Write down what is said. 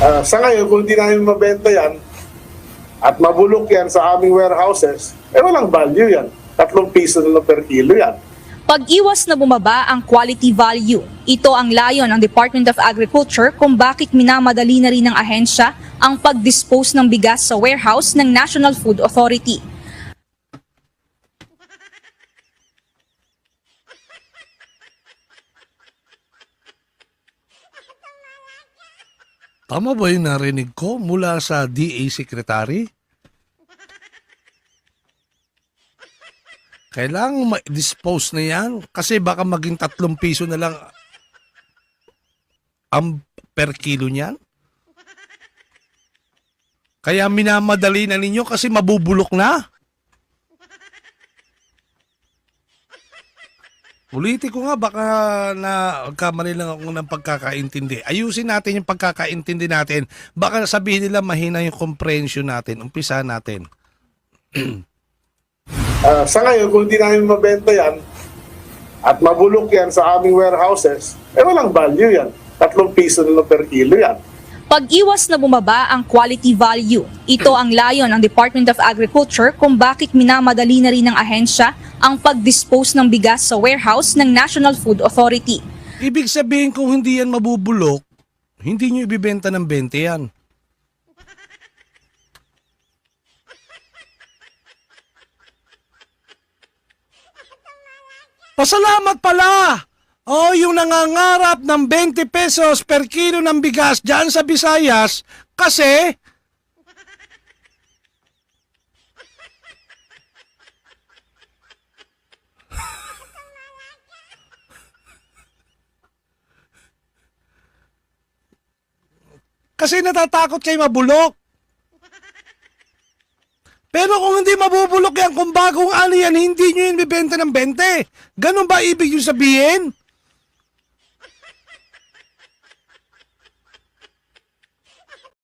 Ah, sa ngayon, kung hindi namin mabenta yan at mabulok yan sa aming warehouses, eh walang value yan. Tatlong piso na per kilo yan. Pag-iwas na bumaba ang quality value, ito ang layon ng Department of Agriculture kung bakit minamadali na rin ng ahensya ang pag-dispose ng bigas sa warehouse ng National Food Authority. Tama ba yung narinig ko mula sa DA Secretary? Kailangan ma-dispose na yan kasi baka maging tatlong piso na lang ang per kilo niyan. Kaya minamadali na ninyo kasi mabubulok na. Ulitin ko nga, baka na kamali lang ako ng pagkakaintindi. Ayusin natin yung pagkakaintindi natin. Baka sabihin nila mahina yung comprehension natin. Umpisa natin. Ah, sa ngayon, kung hindi namin mabenta yan at mabulok yan sa aming warehouses, eh walang value yan. Tatlong piso na lang per kilo yan. Pag-iwas na bumaba ang quality value, ito ang layon ng Department of Agriculture kung bakit minamadali na rin ng ahensya ang pag-dispose ng bigas sa warehouse ng National Food Authority. Ibig sabihin kung hindi yan mabubulok, hindi nyo ibibenta ng 20 yan. Pasalamat pala! Oh, yung nangangarap ng 20 pesos per kilo ng bigas dyan sa Visayas kasi kasi natatakot kayo mabulok. Pero kung hindi mabubulok yan, kung bagong ano yan, hindi nyo yun bibenta ng 20. Ganun ba ibig yung sabihin?